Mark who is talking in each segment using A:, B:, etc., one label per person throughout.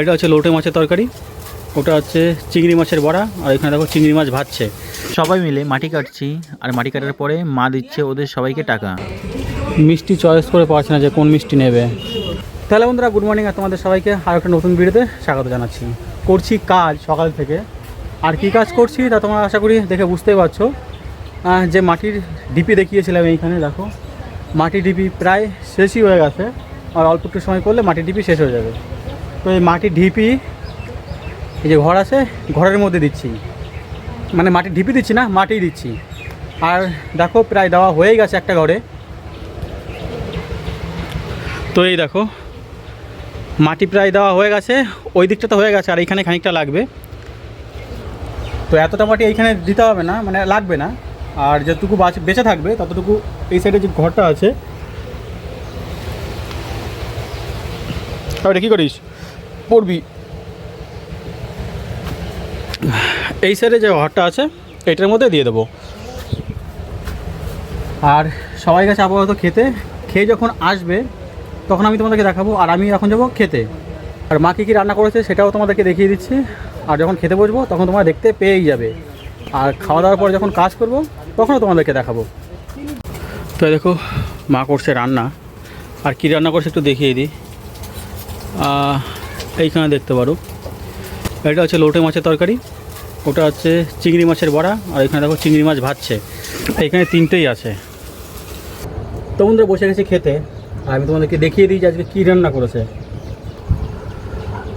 A: এটা হচ্ছে লোটে মাছের তরকারি ওটা হচ্ছে চিংড়ি মাছের বড়া আর এখানে দেখো চিংড়ি মাছ ভাজছে।
B: সবাই মিলে মাটি কাটছি আর মাটি কাটার পরে মা দিচ্ছে ওদের সবাইকে টাকা।
A: মিষ্টি চয়েস করে পাচ্ছি না যে কোন মিষ্টি নেবে। তাহলে বন্ধুরা গুড মর্নিং আর তোমাদের সবাইকে আরও একটা নতুন ভিডিওতে স্বাগত জানাচ্ছি। করছি কাজ সকাল থেকে। আর কি কাজ করছি তা তোমরা আশা করি দেখে বুঝতেই পারছ। যে মাটির ডিপি দেখিয়েছিলাম এইখানে দেখো। মাটির ডিপি প্রায় শেষই হয়ে গেছে আর অল্প একটু সময় করলে মাটির ডিপি শেষ হয়ে যাবে। তো এই মাটির ঢিপি, এই যে ঘর আছে, ঘরের মধ্যে দিচ্ছি। মানে মাটির ঢিপি দিচ্ছি না মাটি দিচ্ছি। আর দেখো, প্রায় দেওয়া হয়ে গেছে একটা ঘরে। তো এই দেখো, মাটি প্রায় দেওয়া হয়ে গেছে, ওই দিকটা তো হয়ে গেছে, আর এইখানে খানিকটা লাগবে। তো এতটা মাটি এইখানে দিতে হবে না মানে লাগবে না। আর যতটুকু বাঁচ, বেঁচে থাকবে, ততটুকু এই সাইডে যে ঘরটা আছে। ওটা কী করিস? পড়বি? এই সাইডে যে ঘরটা আছে, এটার মধ্যে দিয়ে দেবো। আর সবাই গেছে আপাতত খেতে, খেয়ে যখন আসবে, তখন আমি তোমাদেরকে দেখাবো, আর আমি এখন যাব খেতে। আর মা কী কী রান্না করেছে সেটাও তোমাদেরকে দেখিয়ে দিচ্ছি। আর যখন খেতে বসবো, তখন তোমরা দেখতে পেয়েই যাবে। আর খাওয়া দাওয়ার পর যখন কাজ করব, তখনও তোমাদেরকে দেখাবো। তো দেখো, মা করছে রান্না। আর কী রান্না করছে একটু দেখিয়ে দিই। এইখানে দেখতে পারো। এটা হচ্ছে লোটে মাছের তরকারি, ওটা হচ্ছে চিংড়ি মাছের বড়া, আর এখানে দেখো চিংড়ি মাছ ভাজছে। এখানে তিনটেই আছে। তো বন্ধুরা, বসে গেছি খেতে। আর আমি তোমাদেরকে দেখিয়ে দিই যে আজকে কী রান্না করেছে।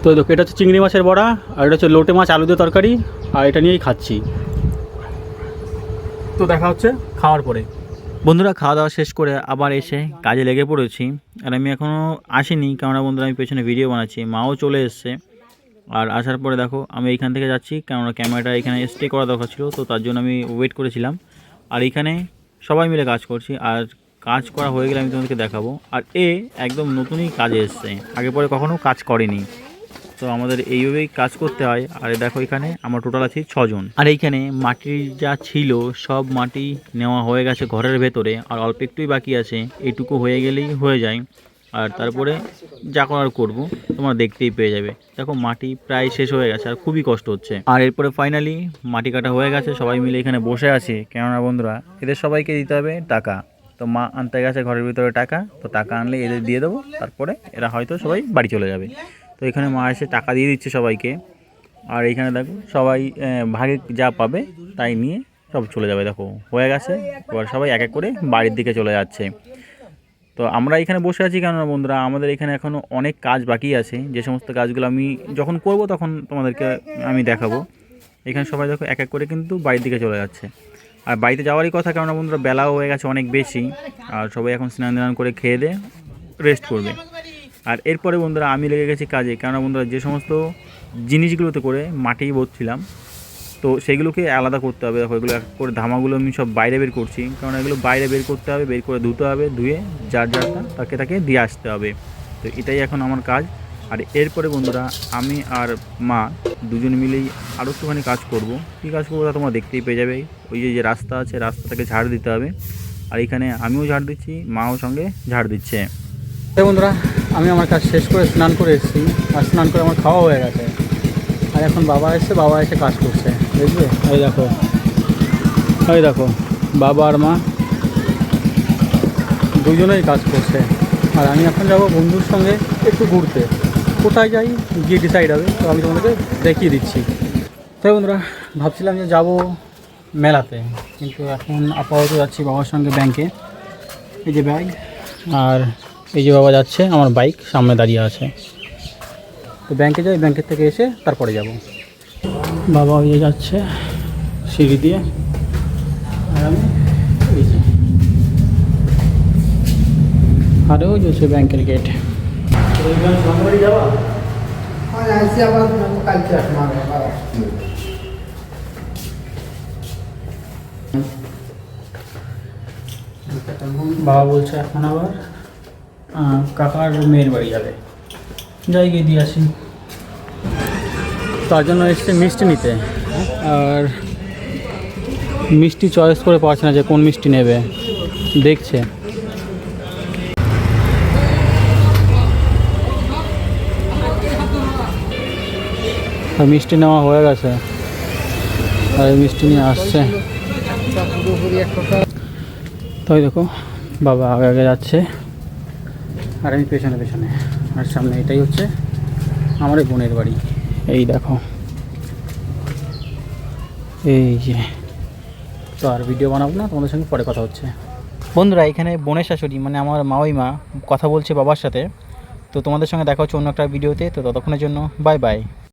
A: তো দেখো, এটা হচ্ছে চিংড়ি মাছের বড়া, আর এটা হচ্ছে লোটে মাছ আলু দিয়ে তরকারি, আর এটা নিয়েই খাচ্ছি। তো দেখা হচ্ছে খাওয়ার পরে।
B: বন্ধুরা, খাওয়া দাওয়া শেষ করে আবার এসে কাজে লেগে পড়েছি। আর আমি এখনও আসিনি। কেননা বন্ধুরা, আমি পেছনে ভিডিও বানাচ্ছি। মাও চলে এসছে। আর আসার পরে দেখো, আমি এইখান থেকে যাচ্ছি। কেননা ক্যামেরাটা এখানে স্টে করা দরকার ছিল, তো তার জন্য আমি ওয়েট করেছিলাম। আর এখানে সবাই মিলে কাজ করছি। আর কাজ করা হয়ে গেলে আমি তোমাদেরকে দেখাবো। আর এ একদম নতুনই কাজে এসছে। আগে পরে কখনো কাজ করেনি। তো আমাদের এইভাবেই কাজ করতে হয়। আর দেখো এখানে আমরা টোটাল আছি ছজন। আর এইখানে মাটির যা ছিল, সব মাটি নেওয়া হয়ে গেছে ঘরের ভেতরে। আর অল্প একটুই বাকি আছে, এইটুকু হয়ে গেলেই হয়ে যায়। আর তারপরে যা করার করব, তোমরা দেখতেই পেয়ে যাবে। দেখো মাটি প্রায় শেষ হয়ে গেছে, আর খুবই কষ্ট হচ্ছে। আর এরপরে ফাইনালি মাটি কাটা হয়ে গেছে, সবাই মিলে এখানে বসে আছি। কেননা বন্ধুরা, এদের সবাইকে দিতে হবে টাকা। তো মা আনতে গেছে ঘরের ভিতরে টাকা, তো টাকা আনলে এদের দিয়ে দেবো। তারপরে এরা হয়তো সবাই বাড়ি চলে যাবে। তো এখানে মা এসে টাকা দিয়ে দিচ্ছে সবাইকে। আর এখানে দেখো, সবাই ভাগে যা পাবে তাই নিয়ে সব চলে যাবে, দেখো। হয়ে গেছে। এবার সবাই এক এক করে বাড়ির দিকে চলে যাচ্ছে। তো আমরা এখানে বসে আছি কেননা বন্ধুরা? আমাদের এখানে এখনও অনেক কাজ বাকি আছে। যে সমস্ত কাজগুলো আমি যখন করব তখন তোমাদেরকে আমি দেখাবো। এখানে সবাই দেখো এক এক করে কিন্তু বাড়ির দিকে চলে যাচ্ছে। আর বাড়িতে যাওয়ারই কথা কেননা বন্ধুরা, বেলাও হয়ে গেছে অনেক বেশি। আর সবাই এখন স্নান দান করে খেয়ে দে রেস্ট করবে। আর এরপরে বন্ধুরা আমি লেগে গেছি কাজে। কেননা বন্ধুরা যে সমস্ত জিনিসগুলোতে করে মাটি বলছিলাম তো সেগুলোকে আলাদা করতে হবে। দেখো, এগুলো করে ধামাগুলো আমি সব বাইরে বের করছি। কারণ এগুলো বাইরে বের করতে হবে, বের করে ধুতে হবে, ধুয়ে যার যারটা তাকে তাকে দিয়ে আসতে হবে। তো এটাই এখন আমার কাজ। আর এরপরে বন্ধুরা আমি আর মা দুজন মিলেই আরও একটুখানি কাজ করব। কী কাজ করব তোমরা দেখতেই পেয়ে যাবে। ওই যে যে রাস্তা আছে রাস্তাটাকে ঝাড় দিতে হবে। আর এখানে আমিও ঝাড় দিচ্ছি, মাও সঙ্গে ঝাড় দিচ্ছে।
A: বন্ধুরা আমি আমার কাজ শেষ করে স্নান করে এসেছি, আর স্নান করে আমার খাওয়া হয়ে গেছে। আর এখন বাবা এসে বাবা এসে কাজ করছে, বুঝলে? ওই দেখো। ওই দেখো, বাবা আর মা দুজনেই কাজ করছে। আর আমি এখন যাব বন্ধুর সঙ্গে একটু ঘুরতে। কোথায় যাই? গিয়ে ডিসাইড হবে। তো আমি তোমাদেরকে দেখিয়ে দিচ্ছি। তাই বন্ধুরা, ভাবছিলাম যে যাব মেলাতে। কিন্তু এখন আপাতত যাচ্ছি বাবার সঙ্গে ব্যাংকে এই যে ব্যাগ আর এই যে বাবা যাচ্ছে আমার বাইক সামনে দাঁড়িয়ে আছে। তো ব্যাংকে যাই ব্যাংকের থেকে এসে তারপরে যাব। বাবা ওই যাচ্ছে সিঁড়ি দিয়ে। আর আমি আর ওই যে ব্যাংকের গেট
C: হয়
A: বাবা বলছে এখন আবার। কাকার মেয়ের বাড়ি যাবে। যাই গিয়ে দিয়ে আসি। তার জন্য এসছে মিষ্টি নিতে। আর মিষ্টি চয়েস করে পাচ্ছে না যে কোন মিষ্টি নেবে। দেখছে। মিষ্টি নেওয়া হয়ে গেছে। আর মিষ্টি নিয়ে আসছে। তাই দেখো, বাবা আগে আগে যাচ্ছে। আর আমি পেছনে পেছনে। আর সামনে এটাই হচ্ছে আমার বোনের বাড়ি। এই দেখো। এই যে। তো আর ভিডিও বানাবো না, তোমাদের সঙ্গে পরে কথা হচ্ছে। বন্ধুরা, এখানে বোনের শাশুড়ি মানে আমার মাওই মা, কথা বলছে বাবার সাথে। তো তোমাদের সঙ্গে দেখা হচ্ছে অন্য একটা ভিডিওতে তো ততক্ষণের জন্য বাই বাই